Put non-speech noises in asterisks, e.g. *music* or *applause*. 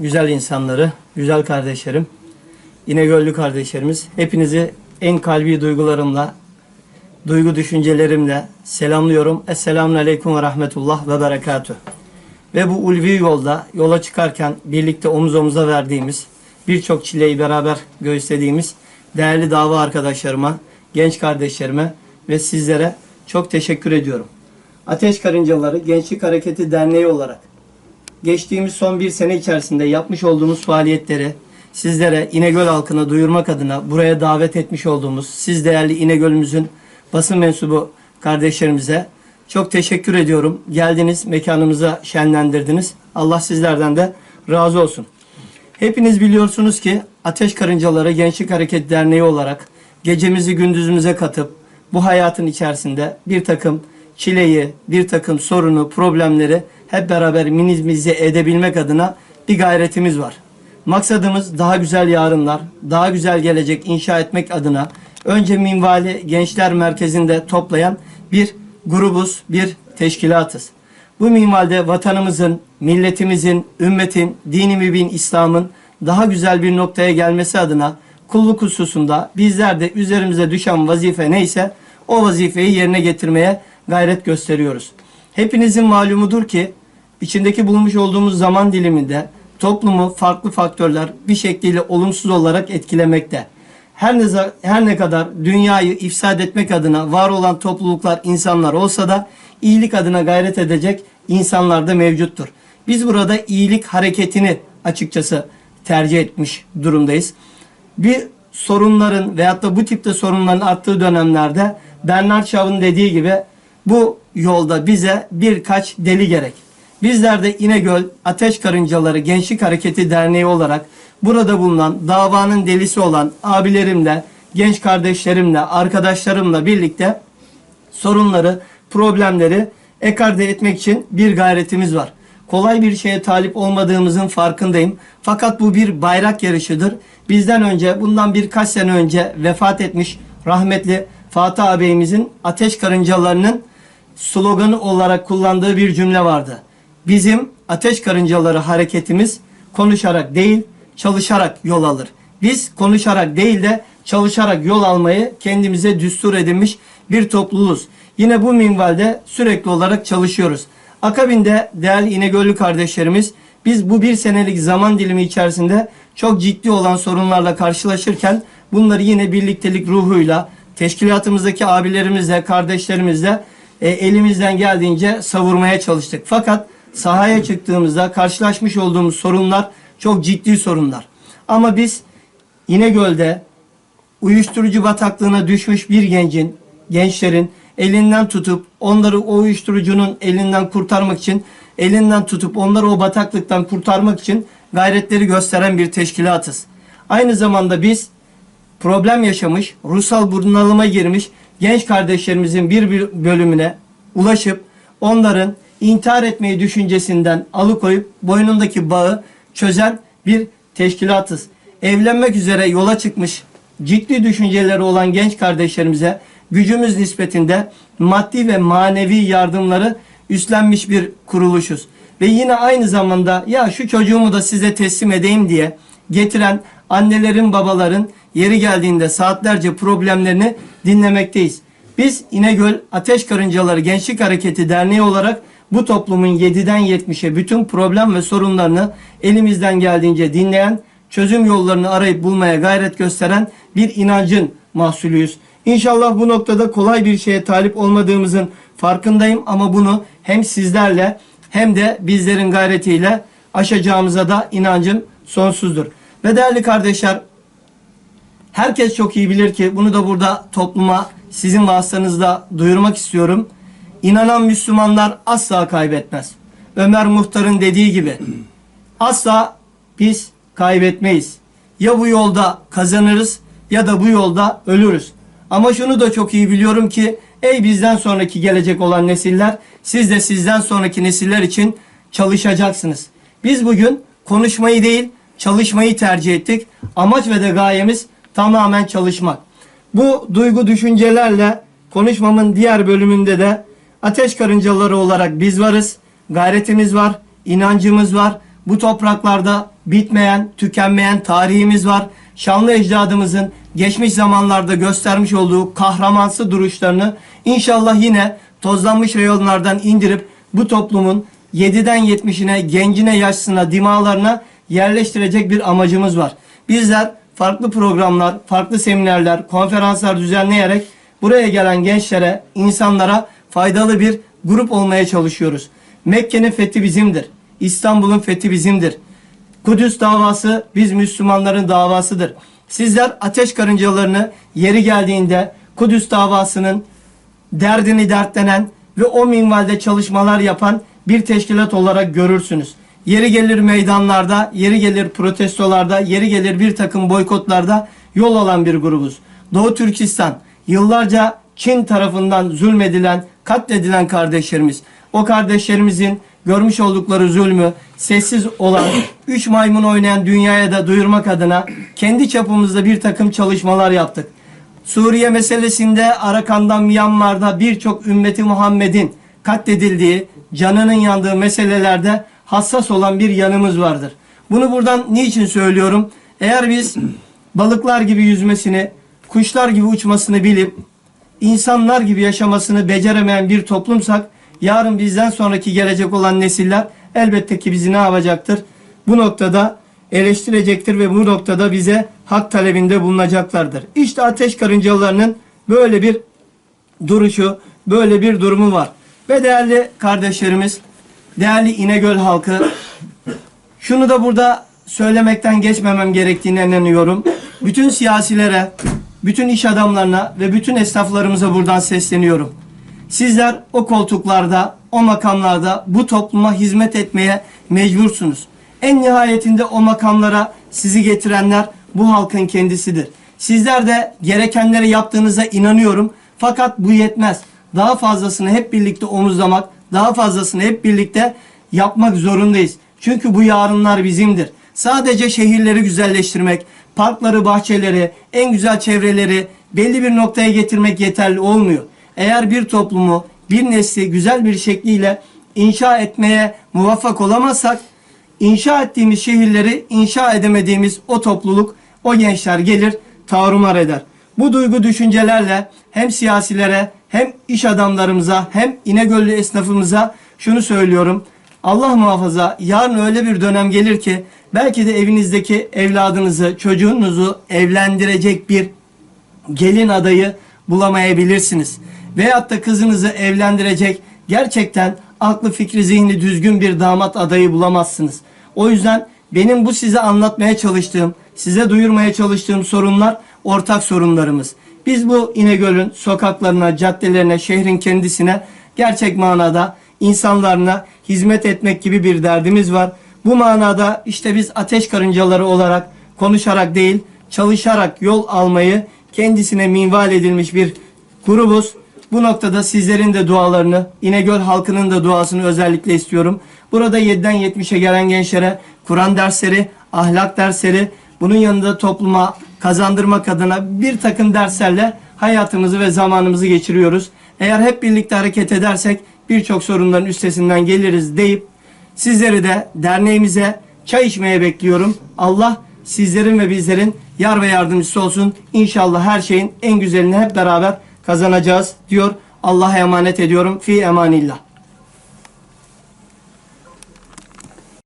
güzel insanları, güzel kardeşlerim, İnegöllü kardeşlerimiz, hepinizi en kalbi duygularımla, duygu düşüncelerimle selamlıyorum. Esselamun Aleyküm ve Rahmetullah ve Berekatüh. Ve bu ulvi yolda yola çıkarken birlikte omuz omuza verdiğimiz, birçok çileyi beraber göğüslediğimiz değerli dava arkadaşlarıma, genç kardeşlerime ve sizlere çok teşekkür ediyorum. Ateş Karıncaları Gençlik Hareketi Derneği olarak geçtiğimiz son bir sene içerisinde yapmış olduğumuz faaliyetleri sizlere İnegöl halkına duyurmak adına buraya davet etmiş olduğumuz siz değerli İnegöl'ümüzün basın mensubu kardeşlerimize çok teşekkür ediyorum. Geldiniz, mekanımıza şenlendirdiniz. Allah sizlerden de razı olsun. Hepiniz biliyorsunuz ki Ateş Karıncaları Gençlik Hareket Derneği olarak gecemizi gündüzümüze katıp bu hayatın içerisinde bir takım çileyi, bir takım sorunu, problemleri hep beraber minimize edebilmek adına bir gayretimiz var. Maksadımız daha güzel yarınlar, daha güzel gelecek inşa etmek adına önce Minvali Gençler Merkezi'nde toplayan bir grubuz, bir teşkilatız. Bu minvalde vatanımızın, milletimizin, ümmetin, dini mübin İslam'ın daha güzel bir noktaya gelmesi adına kulluk hususunda bizler de üzerimize düşen vazife neyse o vazifeyi yerine getirmeye gayret gösteriyoruz. Hepinizin malumudur ki içindeki bulunmuş olduğumuz zaman diliminde toplumu farklı faktörler bir şekliyle olumsuz olarak etkilemekte. Her ne, her ne kadar dünyayı ifsad etmek adına var olan topluluklar, insanlar olsa da iyilik adına gayret edecek insanlar da mevcuttur. Biz burada iyilik hareketini açıkçası tercih etmiş durumdayız. Bir sorunların veyahut da bu tipte sorunların arttığı dönemlerde Bernard Shaw'ın dediği gibi bu yolda bize birkaç deli gerek. Bizler de İnegöl Ateş Karıncaları Gençlik Hareketi Derneği olarak burada bulunan davanın delisi olan abilerimle, genç kardeşlerimle, arkadaşlarımla birlikte sorunları, problemleri ekarte etmek için bir gayretimiz var. Kolay bir şeye talip olmadığımızın farkındayım. Fakat bu bir bayrak yarışıdır. Bizden önce, bundan birkaç sene önce vefat etmiş rahmetli Fatih ağabeyimizin ateş karıncalarının sloganı olarak kullandığı bir cümle vardı. Bizim ateş karıncaları hareketimiz konuşarak değil, çalışarak yol alır. Biz konuşarak değil de çalışarak yol almayı kendimize düstur edinmiş bir topluluğuz. Yine bu minvalde sürekli olarak çalışıyoruz. Akabinde değerli İnegöllü kardeşlerimiz biz bu bir senelik zaman dilimi içerisinde çok ciddi olan sorunlarla karşılaşırken bunları yine birliktelik ruhuyla teşkilatımızdaki abilerimizle, kardeşlerimizle e, elimizden geldiğince savurmaya çalıştık. Fakat sahaya çıktığımızda karşılaşmış olduğumuz sorunlar çok ciddi sorunlar. Ama biz İnegöl'de uyuşturucu bataklığına düşmüş bir gencin, gençlerin elinden tutup onları o uyuşturucunun elinden kurtarmak için, elinden tutup onları o bataklıktan kurtarmak için gayretleri gösteren bir teşkilatız. Aynı zamanda biz problem yaşamış, ruhsal bunalıma girmiş genç kardeşlerimizin bir bölümüne ulaşıp onların intihar etmeyi düşüncesinden alıkoyup boynundaki bağı çözen bir teşkilatız. Evlenmek üzere yola çıkmış ciddi düşünceleri olan genç kardeşlerimize gücümüz nispetinde maddi ve manevi yardımları üstlenmiş bir kuruluşuz. Ve yine aynı zamanda ya şu çocuğumu da size teslim edeyim diye getiren annelerin babaların yeri geldiğinde saatlerce problemlerini dinlemekteyiz. Biz İnegöl Ateş Karıncaları Gençlik Hareketi Derneği olarak bu toplumun 7'den 70'e bütün problem ve sorunlarını elimizden geldiğince dinleyen, çözüm yollarını arayıp bulmaya gayret gösteren bir inancın mahsulüyüz. İnşallah bu noktada kolay bir şeye talip olmadığımızın farkındayım ama bunu hem sizlerle hem de bizlerin gayretiyle aşacağımıza da inancım sonsuzdur. Ve değerli kardeşler, herkes çok iyi bilir ki bunu da burada topluma sizin vasıtanızla duyurmak istiyorum. İnanan Müslümanlar asla kaybetmez. Ömer Muhtar'ın dediği gibi asla biz kaybetmeyiz. Ya bu yolda kazanırız ya da bu yolda ölürüz. Ama şunu da çok iyi biliyorum ki ey bizden sonraki gelecek olan nesiller siz de sizden sonraki nesiller için çalışacaksınız. Biz bugün konuşmayı değil çalışmayı tercih ettik. Amaç ve de gayemiz tamamen çalışmak. Bu duygu düşüncelerle konuşmamın diğer bölümünde de ateş karıncaları olarak biz varız. Gayretimiz var, inancımız var. Bu topraklarda bitmeyen, tükenmeyen tarihimiz var. Şanlı ecdadımızın geçmiş zamanlarda göstermiş olduğu kahramansı duruşlarını inşallah yine tozlanmış reyonlardan indirip bu toplumun 7'den 70'ine, gencine, yaşlısına, dimalarına yerleştirecek bir amacımız var. Bizler farklı programlar, farklı seminerler, konferanslar düzenleyerek buraya gelen gençlere, insanlara faydalı bir grup olmaya çalışıyoruz. Mekke'nin fethi bizimdir. İstanbul'un fethi bizimdir. Kudüs davası biz Müslümanların davasıdır. Sizler ateş karıncalarını yeri geldiğinde Kudüs davasının derdini dertlenen ve o minvalde çalışmalar yapan bir teşkilat olarak görürsünüz. Yeri gelir meydanlarda, yeri gelir protestolarda, yeri gelir bir takım boykotlarda yol alan bir grubuz. Doğu Türkistan yıllarca Çin tarafından zulmedilen, katledilen kardeşlerimiz. O kardeşlerimizin görmüş oldukları zulmü sessiz olan *clears throat* üç maymun oynayan dünyaya da duyurmak adına kendi çapımızda bir takım çalışmalar yaptık. Suriye meselesinde Arakan'dan Myanmar'da birçok ümmeti Muhammed'in katledildiği, canının yandığı meselelerde hassas olan bir yanımız vardır. Bunu buradan niçin söylüyorum? Eğer biz *clears throat* balıklar gibi yüzmesini, kuşlar gibi uçmasını bilip insanlar gibi yaşamasını beceremeyen bir toplumsak yarın bizden sonraki gelecek olan nesiller elbette ki bizi ne yapacaktır? Bu noktada eleştirecektir ve bu noktada bize hak talebinde bulunacaklardır. İşte ateş karıncalarının böyle bir duruşu, böyle bir durumu var. Ve değerli kardeşlerimiz, değerli İnegöl halkı, şunu da burada söylemekten geçmemem gerektiğine inanıyorum. Bütün siyasilere, bütün iş adamlarına ve bütün esnaflarımıza buradan sesleniyorum. Sizler o koltuklarda, o makamlarda bu topluma hizmet etmeye mecbursunuz. En nihayetinde o makamlara sizi getirenler bu halkın kendisidir. Sizler de gerekenleri yaptığınıza inanıyorum. Fakat bu yetmez. Daha fazlasını hep birlikte omuzlamak, daha fazlasını hep birlikte yapmak zorundayız. Çünkü bu yarınlar bizimdir. Sadece şehirleri güzelleştirmek, parkları, bahçeleri, en güzel çevreleri belli bir noktaya getirmek yeterli olmuyor. Eğer bir toplumu, bir nesli güzel bir şekliyle inşa etmeye muvaffak olamazsak, inşa ettiğimiz şehirleri inşa edemediğimiz o topluluk, o gençler gelir, tarumar eder. Bu duygu düşüncelerle hem siyasilere, hem iş adamlarımıza, hem İnegöllü esnafımıza şunu söylüyorum. Allah muhafaza yarın öyle bir dönem gelir ki belki de evinizdeki evladınızı, çocuğunuzu evlendirecek bir gelin adayı bulamayabilirsiniz. Veyahut da kızınızı evlendirecek gerçekten aklı fikri zihni düzgün bir damat adayı bulamazsınız. O yüzden benim bu size anlatmaya çalıştığım, size duyurmaya çalıştığım sorunlar ortak sorunlarımız. Biz bu İnegöl'ün sokaklarına, caddelerine, şehrin kendisine gerçek manada insanlarına hizmet etmek gibi bir derdimiz var. Bu manada işte biz ateş karıncaları olarak konuşarak değil, çalışarak yol almayı kendisine minval edilmiş bir grubuz. Bu noktada sizlerin de dualarını, İnegöl halkının da duasını özellikle istiyorum. Burada 7'den 70'e gelen gençlere Kur'an dersleri, ahlak dersleri, bunun yanında topluma kazandırmak adına bir takım derslerle hayatımızı ve zamanımızı geçiriyoruz. Eğer hep birlikte hareket edersek birçok sorunların üstesinden geliriz deyip sizleri de derneğimize çay içmeye bekliyorum. Allah sizlerin ve bizlerin yar ve yardımcısı olsun. İnşallah her şeyin en güzelini hep beraber kazanacağız diyor. Allah'a emanet ediyorum. Fi emanillah.